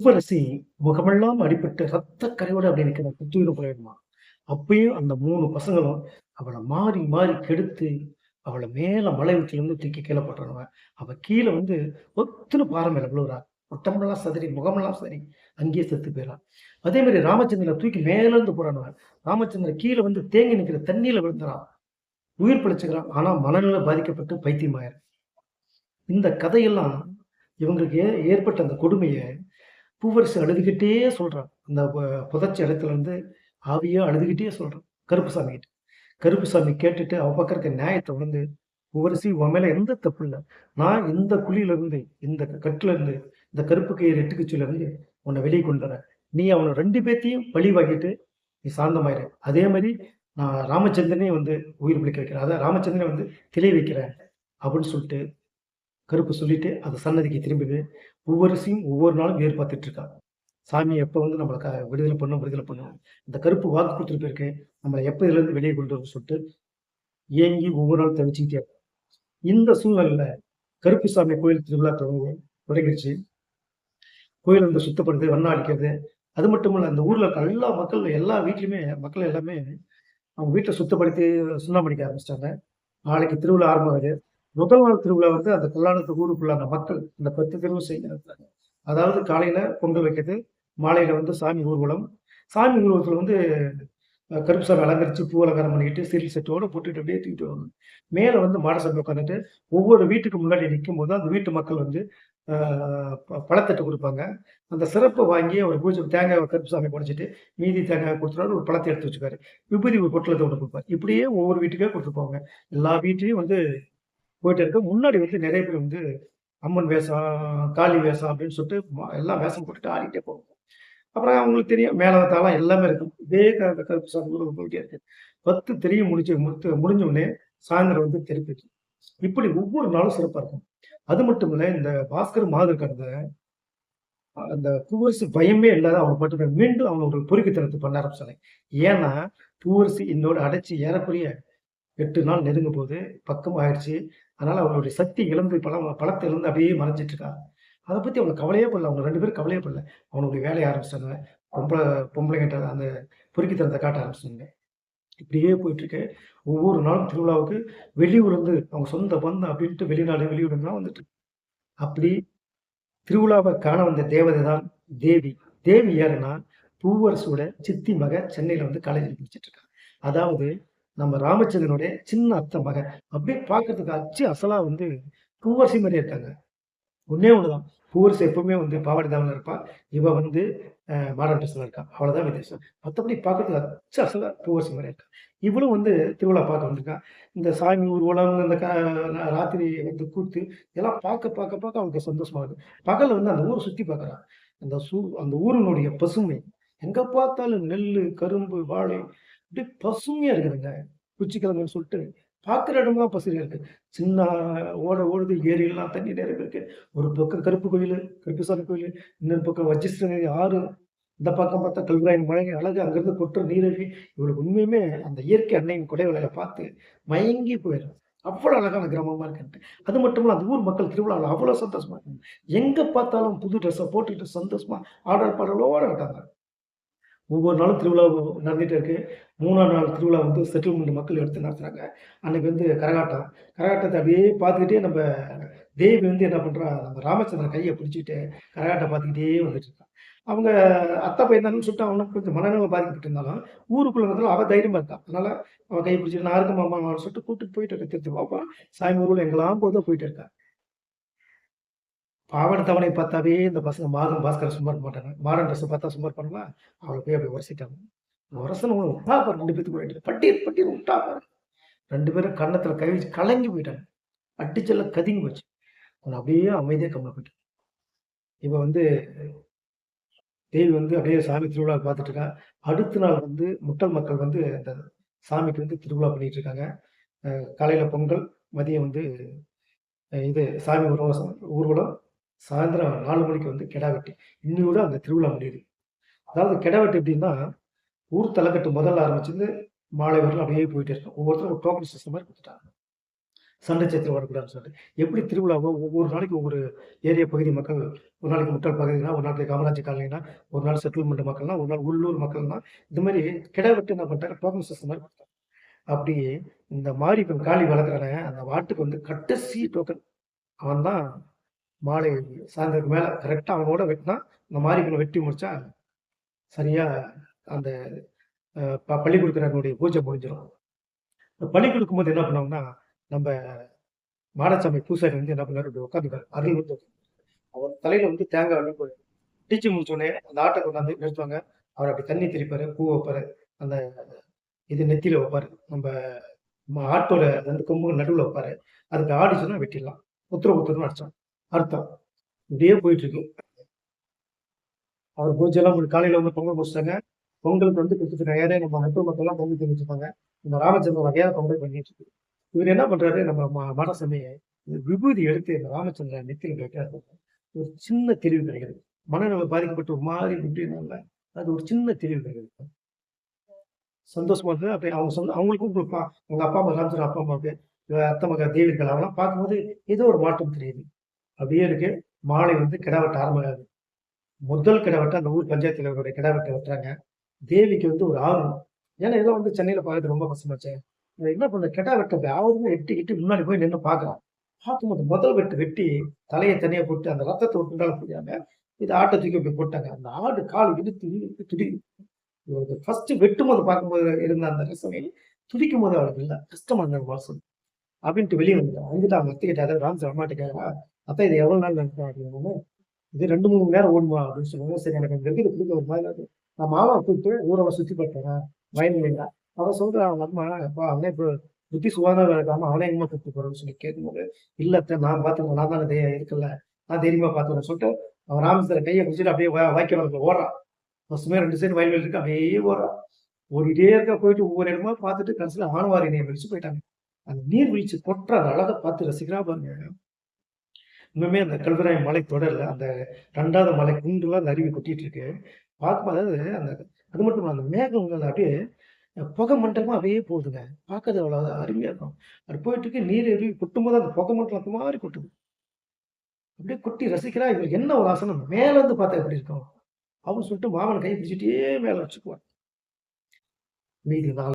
பூவரசி முகமெல்லாம் அடிபட்டு ரத்த கரையோட அப்படி நிற்கிற புத்துயிரும் போயிடுமா? அப்பயும் அந்த மூணு பசங்களும் அவளை மாறி மாறி கெடுத்து அவளை மேல மலை உச்சிலிருந்து தூக்கி கீழே போட்டுருவா அவ கீழே வந்து ஒத்துன பாறை மேல விழுவுறா. உட்டமெல்லாம் சதறி முகமெல்லாம் சரி அங்கேயே செத்து போயிடலாம் அதே மாதிரி ராமச்சந்திரனை தூக்கி மேல இருந்து போறானுவ ராமச்சந்திரன் கீழே வந்து தேங்கி நிற்கிற தண்ணியில விழுந்துறான் உயிர் பிழைச்சுக்கிறான். ஆனா மனநிலை பாதிக்கப்பட்டு பைத்தியமாயிரு இந்த கதையெல்லாம் இவங்களுக்கு ஏற்பட்ட அந்த கொடுமையை பூவரசு அழுதுகிட்டே சொல்கிறான் அந்த புதைச்ச இடத்துல இருந்து அழுதுகிட்டே சொல்கிறான் கருப்புசாமி கிட்ட. கருப்புசாமி கேட்டுட்டு அவ பக்கம் இருக்க நியாயத்தை உணர்ந்து பூவரசி உன் மேலே எந்த தப்பு இல்லை. நான் இந்த குழியிலேருந்து இந்த கட்டிலேருந்து இந்த கருப்பு கயிறு எட்டுக்குச்சியிலேருந்து உன்னை வெளியே கொண்டு வரேன். நீ அவனை ரெண்டு பேர்த்தையும் பழி வாங்கிட்டு நீ சாந்தமாயிரு. அதே மாதிரி நான் ராமச்சந்திரனே வந்து உயிர் பிடிக்க வைக்கிறேன். அதான் ராமச்சந்திரனை வந்து திளை வைக்கிறேன். அப்படின்னு சொல்லிட்டு கருப்பு சொல்லிட்டு அந்த சன்னதிக்கு திரும்பி ஒவ்வொரு சீம் ஒவ்வொரு நாளும் எதிர்பார்த்துட்டு இருக்கா. சாமி எப்போ வந்து நம்மளை க விடுதலை பண்ணும் விடுதலை பண்ணும். இந்த கருப்பு வாக்கு கொடுத்துட்டு போயிருக்கு. நம்மளை எப்போ இதுலேருந்து வெளியே கொண்டு வரும் சொல்லிட்டு ஏங்கி ஒவ்வொரு நாளும் தவிச்சுக்கிட்டே இந்த சூழ்நிலையில் கருப்பு சாமி கோயில் திருவிழா தொடங்கி தொடங்கிடுச்சு. கோயில் வந்து சுத்தப்படுது வண்ணம் அடிக்கிறது அது மட்டும் இல்லை அந்த ஊரில் இருக்க எல்லா மக்கள் எல்லா வீட்லையுமே மக்கள் எல்லாமே அவங்க வீட்டை சுத்தப்படுத்தி சுண்ணாமடிக்க ஆரம்பிச்சிட்டாங்க. நாளைக்கு திருவிழா ஆரம்பம் ஆகுது. முதல் நாள் திருவிழா வந்து அந்த கல்யாணத்து ஊருக்குள்ள அந்த மக்கள் இந்த பத்து தெருவு செய்யறாங்க அதாவது காலையில பொங்கல் வைக்கிறது மாலையில வந்து சாமி ஊர்வலம். சாமி ஊர்வலத்துல வந்து கருப்பு கருப்புசாமி அலங்கரிச்சு பூ அலங்காரம் பண்ணிக்கிட்டு சீரியல் செட்டோட போட்டுட்டு அப்படியே தூக்கிட்டு வருவாங்க. மேல வந்து மாடசாமி உட்காந்துட்டு ஒவ்வொரு வீட்டுக்கு முன்னாடி நிற்கும் போது அந்த வீட்டு மக்கள் வந்து ப- பழத்தட்டு கொடுப்பாங்க. அந்த சிறப்பை வாங்கி அவர் பூஜை தேங்காய் கருப்புசாமி குறைச்சிட்டு மீதி தேங்காய் கொடுத்துருவாரு ஒரு பழத்தை எடுத்து வச்சுக்காரு விபூதி ஒரு பொட்டலத்தை ஒன்று கொடுப்பாரு. இப்படியே ஒவ்வொரு வீட்டுக்கே கொடுத்துருப்பாங்க எல்லா வீட்லயும் வந்து போயிட்டு இருக்க முன்னாடி வந்து நிறைய பேர் வந்து அம்மன் வேஷம் காளி வேஷம் அப்படின்னு சொல்லிட்டு எல்லாம் வேஷம் போட்டுட்டு ஆடிட்டே போவாங்க. அப்புறம் அவங்களுக்கு தெரியும் மேலத்தாலாம் எல்லாமே இருக்கும் இதே க- கருப்பு சாமி ஊருக்கு போயிட்டே இருக்கு. பத்து தெரியும் முடிச்சு முடித்து முடிஞ்ச உடனே சாயந்தரம் வந்து திருப்பி இப்படி ஒவ்வொரு நாளும் சிறப்பாக இருக்கும். அது மட்டும் இல்லை இந்த பாஸ்கர் மாதிரி கடந்த அந்த பூவரசி பயமே இல்லாத அவங்க மட்டுமே மீண்டும் அவங்க ஒரு பொறுக்கித்தனத்தை பண்ண ஆரம்பிச்சாங்க ஏன்னா பூவரசி என்னோட அடைச்சி ஏறக்குறைய எட்டு நாள் நெருங்கும் போது பக்கம் ஆயிடுச்சு. அதனால அவங்களுடைய சக்தி இழந்து பழம் பழத்தை இழந்து அப்படியே மறைஞ்சிட்டு இருக்கா. அதை பத்தி அவங்க கவலையே படல. அவங்க ரெண்டு பேரும் கவலையே படல. அவனுடைய வேலையை ஆரம்பிச்சிட்டாங்க. பொம்பளை பொம்பளைங்கிட்ட அந்த பொறுக்கித்தனத்தை காட்ட ஆரம்பிச்சிட்டாங்க. இப்படியே போயிட்டு இருக்கு. ஒவ்வொரு நாளும் திருவிழாவுக்கு வெளியூர்லேருந்து அவங்க சொந்த பந்தம் அப்படின்ட்டு வெளிநாடு வெளியூர்லாம் வந்துட்டு அப்படி திருவிழாவை காண வந்த தேவதை தான் தேவி. தேவி யாருன்னா பூவரசோட சித்தி மக சென்னையில வந்து காலேஜில் படிச்சிட்டு இருக்காங்க அதாவது நம்ம ராமச்சந்திரனுடைய சின்ன அத்தை மகன். அப்படியே பார்க்கறதுக்கு அச்சு அசலா வந்து பூவரசி மாதிரி இருக்காங்க. ஒன்னே ஒண்ணுதான். பூவரசி எப்பவுமே வந்து பாவாடி தாவல இருப்பா. இவ வந்து மாடர்ன் ட்ரெஸ்ல இருக்கா. அவ்வளவுதான் வித்தியாசம். மற்றபடி பார்க்கறதுக்கு அச்சு அசலா பூவரசி மாதிரி இருக்கா. இவளும் வந்து திருவிழா பார்க்க வந்திருக்கா. இந்த சாமி ஊர்வலம் இந்த ராத்திரி வந்து கூத்து இதெல்லாம் பார்க்க பார்க்க பார்க்க அவளுக்கு சந்தோஷமா இருக்கு. பகலில் வந்து அந்த ஊரை சுத்தி பார்க்கறான் அந்த சூ அந்த ஊரினுடைய பசுமை. எங்க பார்த்தாலும் நெல் கரும்பு வாழை இப்படி பசுமையா இருக்குதுங்க. குச்சிக்கிழங்குன்னு சொல்லிட்டு பார்க்குற இடம்லாம் பசுமையா இருக்கு. சின்ன ஓட ஓடுது ஏரியெல்லாம் தண்ணி நிறைய இருக்கு. ஒரு பக்கம் கருப்பு கோயில் கருப்புசாமி கோயில் இன்னொரு பக்கம் வஜ்ரஸ்ரீ ஆறு இந்த பக்கம் பார்த்தா கல்விராயன் மழை அழகு அங்கேருந்து கொட்டுற நீரழி இவளுக்கு உண்மையுமே அந்த இயற்கை அன்னையின் கொடைவலையில பார்த்து மயங்கி போயிடும் அவ்வளோ அழகான கிராமமாக இருக்குன்ட்டு. அது மட்டும் இல்லாமல் அந்த ஊர் மக்கள் திருவிழாவில் அவ்வளோ சந்தோஷமா இருக்காங்க. எங்கே பார்த்தாலும் புது ட்ரெஸ்ஸை போட்டுக்கிட்டு சந்தோஷமா ஆடல் பாடலோடு இருக்காங்க. ஒவ்வொரு நாளும் திருவிழா நடந்துகிட்டே இருக்கு. மூணாம் நாள் திருவிழா வந்து செட்டில்மெண்ட் மக்கள் எடுத்து நடத்துறாங்க. அன்னைக்கு வந்து கரகாட்டம். கரகாட்டத்தை அப்படியே பார்த்துக்கிட்டே நம்ம தேவி வந்து என்ன பண்ணுறா நம்ம ராமச்சந்திரன் கையை பிடிச்சிக்கிட்டு கரகாட்டம் பார்த்துக்கிட்டே வந்துட்டு இருக்கான் அவங்க அத்தை பையன் சொல்லிட்டு அவனும் கொஞ்சம் மனநிலை பாதிக்கப்பட்டு இருந்தாலும் ஊருக்குள்ள இருந்தாலும் அவ தைரியமாக இருக்கா. அதனால் அவன் கையை பிடிச்சிட்டு நான் இருக்க மாமா சொல்லிட்டு கூப்பிட்டு போயிட்டு இருக்க. திருத்தி பார்ப்பான் சாமி ஊர்வலம் எங்கெல்லாம் போதும் போயிட்டு இருக்கா. பாவன தவணை பார்த்தாவே இந்த பசங்க மாதம் பாஸ்கரை சும்மா இருக்க மாட்டாங்க. மாடர்ன் ட்ரெஸ் பார்த்தா சும்மா இருப்பாங்களா அவளை போய் அப்படி உரசிட்டாங்க. உரசன விட்டா பாரு ரெண்டு பேத்துக்கு போயிட்டு பட்டியல் பட்டியல் விட்டா பாரு. ரெண்டு பேரும் கண்ணத்தில் கை வச்சு கலங்கி போயிட்டாங்க. அடிச்சல்ல கதிங்கி போச்சு. அவன் அப்படியே அமைதியாக கம்மல போயிட்டு இப்போ வந்து தேவி வந்து அப்படியே சாமி திருவிழா பார்த்துட்டு இருக்கா. அடுத்த நாள் வந்து முட்டல் மக்கள் வந்து அந்த சாமிக்கு வந்து திருவிழா பண்ணிட்டு இருக்காங்க. காலையில் பொங்கல் மதியம் வந்து இது சாமி ஊர்வலம் ஊர்வலம் சாயந்தரம் நாலு மணிக்கு வந்து கெடா வெட்டி இன்னையோட அந்த திருவிழா முடியுது. அதாவது கெடா வெட்டு எப்படின்னா ஊர் தலைக்கட்டு முதல்ல ஆரம்பிச்சிருந்து மாலை வரலாம் அப்படியே போயிட்டே இருக்கும். ஒவ்வொருத்தரும் ஒரு டோக்கன் சிஸ்டம் மாதிரி கொடுத்துட்டாங்க. சண்டை சேத்திரம் வரக்கூடாதுன்னு சொல்லிட்டு. எப்படி திருவிழாவோ ஒவ்வொரு நாளைக்கு ஒவ்வொரு ஏரியா பகுதி மக்கள், ஒரு நாளைக்கு முட்டல் பகுதினா, ஒரு நாளைக்கு காமராஜர் காலனினா, ஒரு நாள் செட்டில்மெண்ட் மக்கள்னா, ஒரு நாள் உள்ளூர் மக்கள்னா, இந்த மாதிரி கிடா வெட்டு என்ன பண்ணிட்டாங்க, டோக்கன் சிஸ்டம் மாதிரி கொடுத்தாங்க. அப்படி இந்த மாதிரி இப்போ காளி வளர்க்குறானே, அந்த வாட்டுக்கு வந்து கடைசி டோக்கன். அவன் தான் மாலை சாயந்தரத்துக்கு கரெக்டாக கரெக்ட்டா அவனோட வெட்டினா இந்த மாரிக்குள்ள வெட்டி முடிச்சா, சரியாக அந்த அ ப பலி குடுக்குறவனுடைய பூஜை பள்ளி பலி குடுக்கும்போது என்ன பண்ணுவாங்கன்னா, நம்ம மாடசாமி பூசாரி வந்து என்ன பண்ணார் இப்படி உட்காந்துருக்காரு. அருள் வந்து அவர் தலையில் வந்து தேங்காய் வந்து டீச்சிங் முடிச்சோடனே அந்த ஆட்ட கொண்டாந்து நிறுத்துவாங்க. அவர் அப்படி தண்ணி தெளிப்பாரு, பூ வைப்பாரு. அந்த இது நெத்தியில் வைப்பாரு. நம்ம ம ஆட்டோட 2 கொம்புக்கு நடுவில் வைப்பாரு. அதுக்கு ஆடிச்சுன்னா வெட்டிடலாம். உத்தரவு உத்தரவு அர்த்தம். அர்த்தம். இப்படியே போயிட்டு இருக்கு. அவர் பூஜைலாம் முடிஞ்சு காலையில வந்து பொங்கல் முடிச்சுட்டாங்க. பொங்கலுக்கு வந்து கிட்டத்தட்ட நிறைய நம்ம நட்பு மக்கள்லாம் பொங்கல் தெரிவிச்சிருப்பாங்க இந்த ராமச்சந்திரன் வகையாக பொங்கல் பண்ணிட்டு இருக்கு. இவர் என்ன பண்றாரு, நம்ம ம விபூதி எடுத்து இந்த ராமச்சந்திரன் நெத்தியில் கேட்டாரு ஒரு சின்ன தெளிவு கிடைக்கிறது மனநிலை பாதிக்கப்பட்டு ஒரு மாதிரி இப்படினால, அது ஒரு சின்ன தெளிவு கிடைக்கிறது சந்தோஷமா இருந்தது. அப்படியே அவங்க சொந்த அவங்களுக்கும் கொடுப்பா அவங்க அப்பா, அம்மா ராமச்சந்திரன் அப்பா, அம்மாவுக்கு அத்தை மக்கள் தேவிகள் அவங்கலாம் பார்க்கும்போது ஏதோ ஒரு மாற்றம் தெரியுது. அப்படியே இருக்கு. மாலை வந்து கிடா வெட்ட முதல் கிடா வெட்ட அந்த ஊர் பஞ்சாயத்து தலைவருடைய கிடா வெட்ட வெட்டுறாங்க. தேவிக்கு வந்து ஒரு ஆர்வம். ஏன்னா இதெல்லாம் வந்து சென்னையில் பார்க்கறது ரொம்ப கஷ்டமாச்சே. என்ன பண்ண கிடா வெட்ட யாருமே ஆர்வமா எட்டிக்கிட்டு முன்னாடி போய் நின்று பார்க்குறான். பார்க்கும்போது முதல் வெட்டு வெட்டி தலையை தனியாக போட்டு அந்த ரத்தத்தை ஒரு குண்டால இது ஆட்டை தூக்கி அப்படி போட்டாங்க. அந்த ஆடு கால் இழுத்து இழுத்து துடி இவருக்கு ஃபர்ஸ்ட் வெட்டும்போது பார்க்கும்போது இருந்த அந்த ரசனை, துடிக்கும்போது அவளுக்கு இல்லை கஷ்டமா இருந்தாங்க மனசு. அப்படின்ட்டு வெளியே வந்துட்டான். வந்துட்டு அவங்க அத்தைகிட்ட அதாவது ராமச்சந்திரன் அம்மாட்ட கேட்கிறா, "அத்தை இது எவ்வளோ நாள் நடக்கும்?" அப்படின்னு "இது 2, 3 மணி நேரம் ஓடுமா?" அப்படின்னு சொன்னாங்க. சரி எனக்கு அங்க இருக்குது குடுக்க ஒரு மாதிரி நான் மாமா கூப்பிட்டு ஊரெல்லாம் சுத்தி பார்த்துட்டு வயல்வெளியில. அவன் சொல்கிறான் அவங்க அம்மா, "அப்பா அவனே இப்போ புத்தி சுகாதாரம் இருக்காம அவனே எங்கம்மா கூப்பிட்டு போறேன்னு சொல்லி கேட்கும்போது, இல்லை நான் பார்த்தேன் நான் தானே இருக்கல நான் தைரியமா பார்த்துக்கிறேன்னு" சொல்லிட்டு அவன் ராமச்சந்திரன் கையை குடிச்சிட்டு அப்படியே வாய்க்க வாய்க்கால் ஓடுறான். பசுமையா 2 சைடு வயல்வெளி இருக்கு. அப்படியே ஓடுறான். ஓடிட்டே இருக்கா போயிட்டு ஒவ்வொரு இடமா பார்த்துட்டு கடைசியில நீர் வீழ்ச்சி போயிட்டாங்க. அந்த நீர்வீழ்ச்சி கொட்டுற அந்த அழக பார்த்து ரசிக்கிறா பாருங்க. இன்னுமே அந்த கல்வராய மலை தொடர்ல அந்த ரெண்டாவது மலை குன்றுல அந்த அருவி கொட்டிட்டு இருக்கு. பார்க்கும்போது அதாவது அந்த அது மட்டும் இல்லை அந்த மேகங்கள் அப்படியே புகை மண்டலமா அப்படியே போகுதுங்க. பார்க்கறது அவ்வளவு அருமையா இருக்கும். அது போயிட்டு இருக்கு. நீர் அருவி கொட்டும்போது அந்த புகை மண்டலம் அந்த கொட்டுது. அப்படியே கொட்டி ரசிக்கிறா. இவருக்கு என்ன ஒரு ஆசைன்னா, மேல இருந்து பார்த்தா எப்படி இருக்கும்? அப்படின்னு சொல்லிட்டு மாமன் கை பிடிச்சிட்டே மேல வச்சுக்குவான் மீதி நாள்